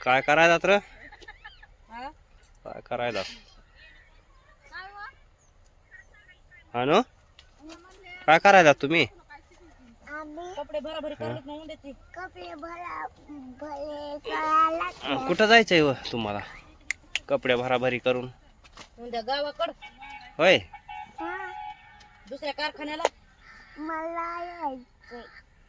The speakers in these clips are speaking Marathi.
काय करायला तर? हा? काय करायला? हा नो? काय करायला तुम्ही? कपडे भराभरी करत म्हणून देते कपडे भरा भरे करायला अं, कुठं जायचंय व तुम्हाला? कपडे भराभरी करून? गावाकड. होय. हा, दुसऱ्या कारखान्याला. मला यायचंय.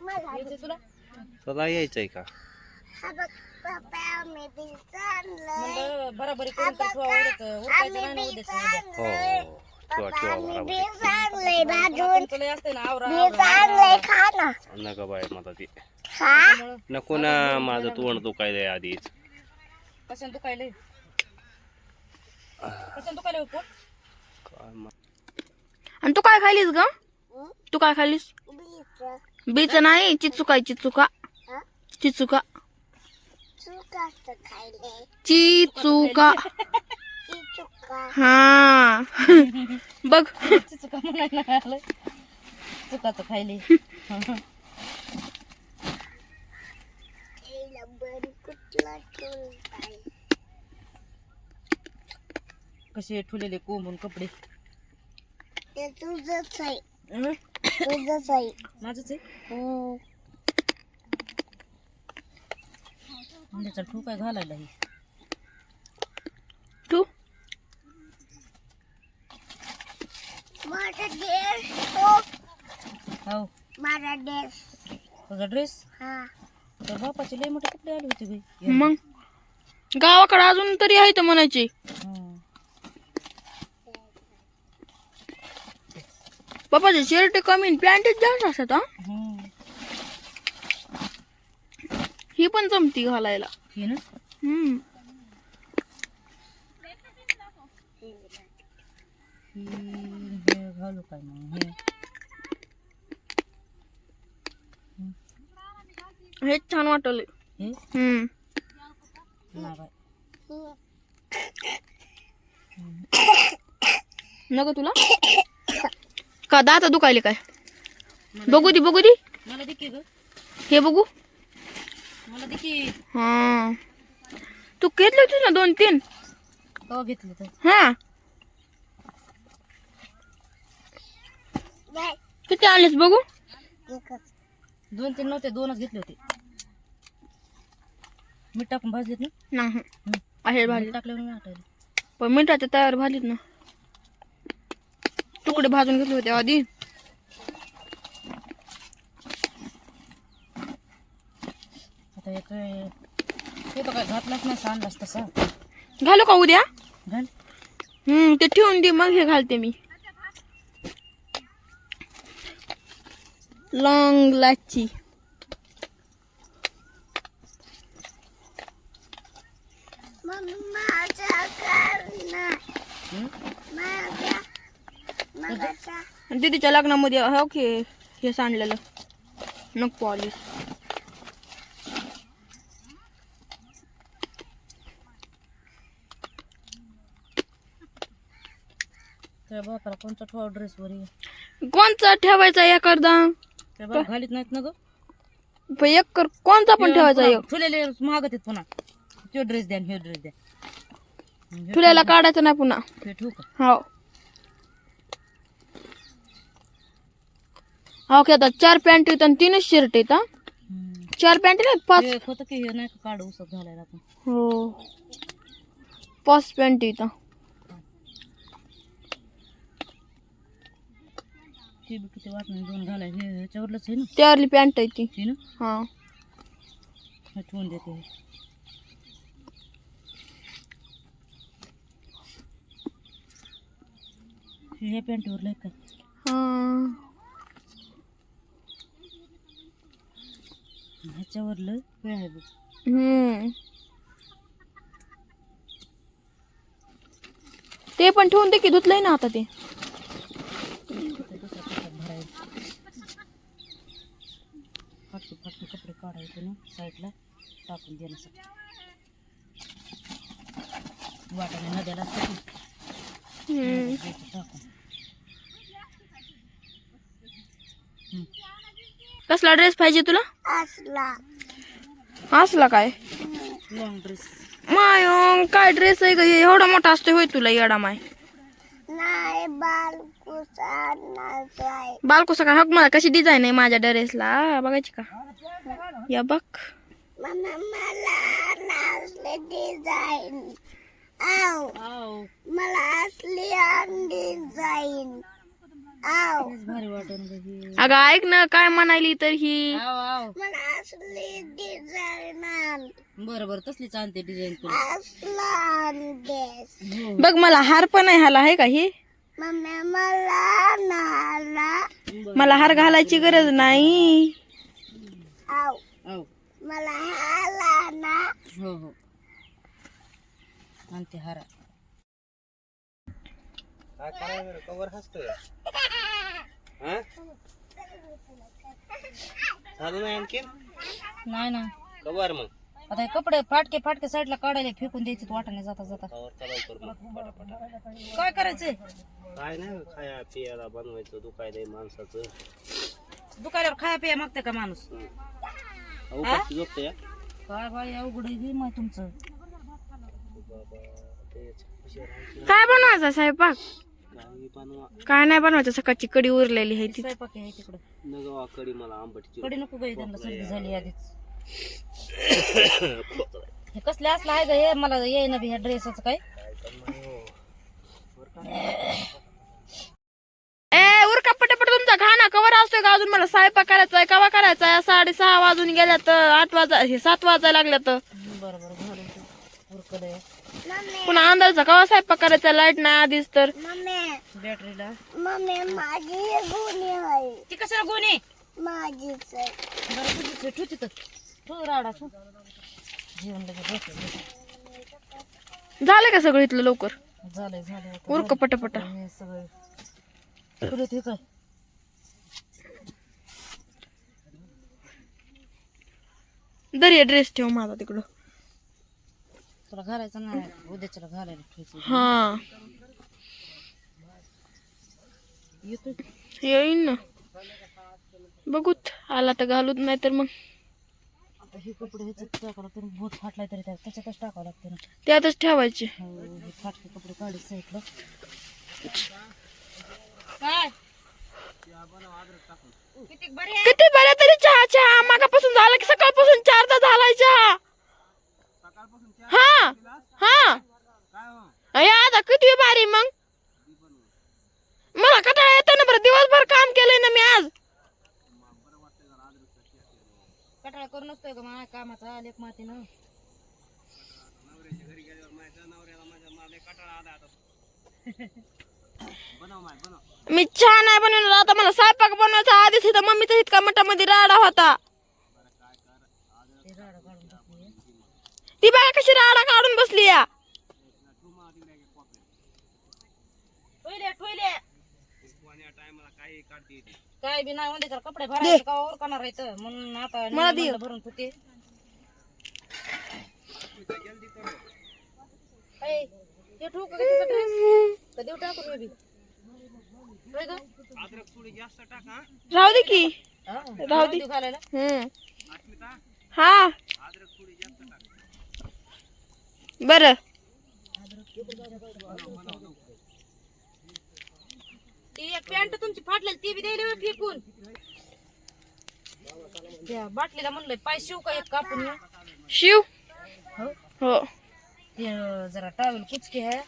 मला यायचंय तुला? तुला यायचंय का? हा बघ पप्पा मी बी चाललंय. म्हणलं बराबरी करून काय ठेवा उद्याच उरकायचं नाही ना उद्याच उद्या हो ठेवा ठेवा मी बराबर बी चाललंय भाजून तुला असते ना आवरा मी चाललंय खा ना. नका बाय मला ती खा. नको ना माझं तोंड आधीच. कशाने दुखायले कशाने दुखायले हो पोट? काय मा- आणि तू काय खालीस ग? तू काय खालीस बीच. बीच नाही चिचुका चिचुका. हा? चिचुका. खायले ती चुका हा बघ चुका म्हणायला चुकाचं खायले कसे ठुलेले कोंबून कपडे ते तुझंच आहे? तुझंच आहे माझंच आहे हम्म. म्हणजे चल ठू काय घालायला ही तू? माझा ड्रेस हो. हो माझा ड्रेस तुझा ड्रेस हा. तर बापाचे लय मोठे कपडे आले होते बाई. मग? गावाकडे अजून तरी आहे तर म्हणायचे. हं. पप्पाचे शर्ट कमी पॅन्टच जास्त असतात हा? हं. ही पण जमती घालायला. हे ना? हम्म. ही- हे घालू काय मग? हे. हेच छान वाटल. हे? हम्म. नको तुला. का दाता दुखायले काय? बघू दे. बघू दे मला दे की ग. हे बघू. हा. तू घेतली होतीस ना दोन तीन? कवा घेतलं तर. हा. किती आणलेस बघू? दोन तीन नव्हते दोनच घेतले होते. मीठ टाकून भाजलेत ना? नाही. आहे भाजी टाकल्यावर मी पण मिठाच्या तयार भाजीत ना. तुकडे भाजून घेतले होते आधी. आता येतोय. हे तर काय घातलाच नाही सांडलाच तसा. घालू का उद्या? घाल. हम्म ते ठेवून दे मग हे घालते मी. लॉंग लाची हं? दीदीच्या लग्नामध्ये हो की हे सांडलेलं. नक पॉलिश त्या बापाला कोणता ठेवा ड्रेस कोणचा ठेवायचा एखादा त्या बाप घालीत नाहीत ना ग? पण कोणता पण ठेवायचा एक. ठुलेले महागत आहेत पुन्हा. तो ड्रेस द्या हे ड्रेस द्या. हं, काढायचं नाही पुन्हा. ठेवू का? हो. हो की आता चार पॅन्ट आहेत आणि तीनच शर्ट हं. चार पॅन्ट नाहीत पाच? होतं की हे नाही का घालायला आपण? हो. पाच पॅन्ट आहेत बी किती वाटणं दोन ह्याच्यावरलंच आहे ना? त्यावरली पॅन्ट आहे ती. हे ना? हा. देते. हे. हे ह्या का? हा. ह्याच्यावरलं आहे बघ. हम्म. ते पण ठेवून दे की धुतलंय ना आता ते दुसऱ्या कशात भरायचं फाटके फाटके कपडे साईडला टाकून देण्यासाठी नद्याला असतं की द्यायचं टाकून. कसला ड्रेस पाहिजे तुला? असला. काय? लॉंग ड्रेस माय काय ड्रेस आहे हे? एवढा मोठा असतोय होय तुला येडा माय. नाही बालकुसा नाही बालकोसा का? हक मला कशी डिझाईन आहे माझ्या ड्रेसला बघायची का? या बघ मम्मा मला नसले डिझाईन आव आव मला असली डिझाईन आव तेच भारी वाटून गं हे. अगं ऐक ना काय म्हणाली तर ही? आव आव मला असली डिझाईन आण बरं बरं तसलीच आणते डिझाईन असला हो. बघ मला हार पण आहे हाला आहे का ही? मम्मी मला नाला मला हार घालायची गरज नाही. आव आव मला हाला ना हो हो. आणते हारा. काय करायचं कवर हसतोय? हा? झालं नाही आणखीन? नाही ना. कवर मग. आता हे कपडे फाटके फाटके साईडला काढायला फेकून द्यायचे वाटाने जाता जाता. कवर चालू कर मग पटापटा काय करायचंय? काय नाही खाया पियाला बनवायचं दुखायलंय माणसाचं. दुकानावर खाया पिया मागते का माणूस? झोपते काय बाई अवघड आहे माय तुमचं. काय बनवायचं स्वयंपाक? काय नाही बनवायचं सकाळची कडी उरलेली आहे ती स्वयंपाक आहे तिकडं. नगवा कडी मला आंबटची कडे नको गाई त्यांना सर्दी झाली आधीच. हे कसले असलं आहे का हे मला येई ना बी ह्या ड्रेसच काय ए उरका पटापट तुमचा असतोय का अजून मला स्वयंपाक करायचा आहे कवा करायचा आहे? साडेसहा वाजून गेल्या तर आठ वाजा हे सात वाजायला लागल्या तर. पुन्हा अंदाजचा कवा स्वयंपाक करायचा लाइट नाही आधीच तर. मम्मी. बॅटरीला. मम्मी माझी गुन्हे आहे. ती कशाला गोणी? माझीच आहे. बरं तुझीच ठेव तिथं. ठेव राडा ठेव जेवण लगेच बसलं. झालं का सगळं इथलं लवकर? झालंय उरक पटापट. हे सगळं तुला ते काय? दरी ड्रेस ठेव माझा तिकडं. तुला घालायचं नाही उद्याच्याला घालायला ठेवायचं. हा. येतो येईन ना. बघूत आला तर घालूत नाही तर मग. आता हे कपडे ह्याच्यात टाकावं लागतं भूत फाटलाय तरी त्या- त्याच्यातच टाकावं लागतं ना. त्यातच ठेवायचे. हो, हे फाटके कपडे काढे साईडला काय? किती बरे तरी चहा चहा मागापासून झाला की सकाळपासून चारदा झालाय चहा. हा हा. अय, आता किती बारी मग? मला कटाळा येतो ना बरं दिवसभर काम केलंय ना मी आज. कटाळा करू नसतोय का माझ्या कामाचा लेख मातीनं. मी चहा नाही बनवणार. आता मला स्वयंपाक बनवायचा. आधीच इथं मम्मीचा इतका मठामध्ये राडा होता. ती बघा कशी राडा काढून बसली या? काय बी नाही म्हणजे कपडे भरायचे का करणार आहेत? म्हणून आता मला दे. म्हणलं भरून ऐ, ते ठेवू का त्याचा ड्रेस का देऊ टाकून मी बी? राहू दे की. हा, राहू दे. हम्म. हा. बर. ती एक पॅन्ट तुमची फाटलेली ती बी द्यायला फेकून. त्या बाटलीला म्हणलंय पाय शिव का एक कापून ये. शिव? हो. हो. ते जरा टावेल कुचकी आहे.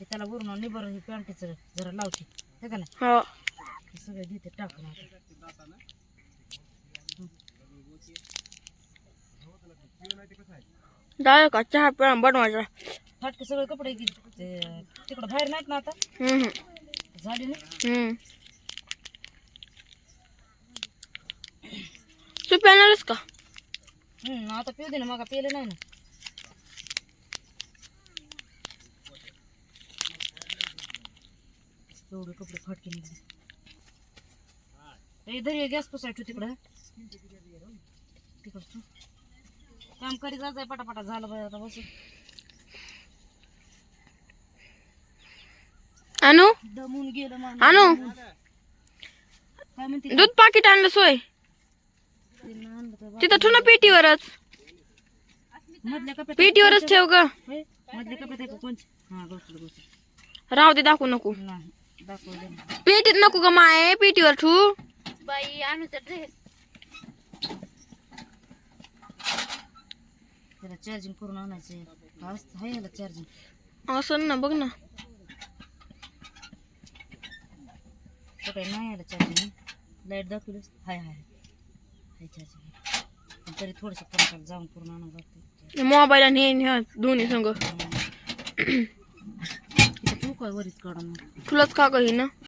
ते त्याला वरून निबर हे पॅन्टीचं जरा लावते. हे का नाही हो। हे सगळं देते टाकून आता. का चहा पिळा बनवायचा फाटके सगळे कपडे गे- ते तिकडं बाहेर नाहीत ना आता। हम्म। हम्म. झाली ना। हम्म। तू पेणारच का? हम्म आता पिऊ दे ना मग पिले नाही ना। एवढे कपडे फाटके निघले ए धरी गॅस पुसायचो तिकडं. तिकडं ठेव. काम करी जायचंय पटापटा. झालं पाहिजे आता बसून. आणू दमून गेलं माणूस. आणू काय म्हणते? दूध पाकिट आणलं सोय. तिनं आणलं तर तिथं ठेवू ना पेटीवरच. मधल्या कप्यात पेटीवरच ठेव ग. होय? मधल्या कप्यात आहे का कोणची? हा गोसल गोसल राहू दे दाखवू नको. नाही. पेटीत नको ग माय पेटीवर ठेवू बाई अनुचा ड्रेस त्याला चार्जिंग करून आणायचं आज आहे याला चार्जिंग असं ना बघ ना. कुठे नाही आलं charging light दाखवलीस? Hi hi hi. Charging तरी थोडंसं पंखात जाऊन करून आणावं लागतं. मोबाईल आणि आणि हे दोन्ही संग इथं तू काय वरीच काढून तुलाच का गं ही ना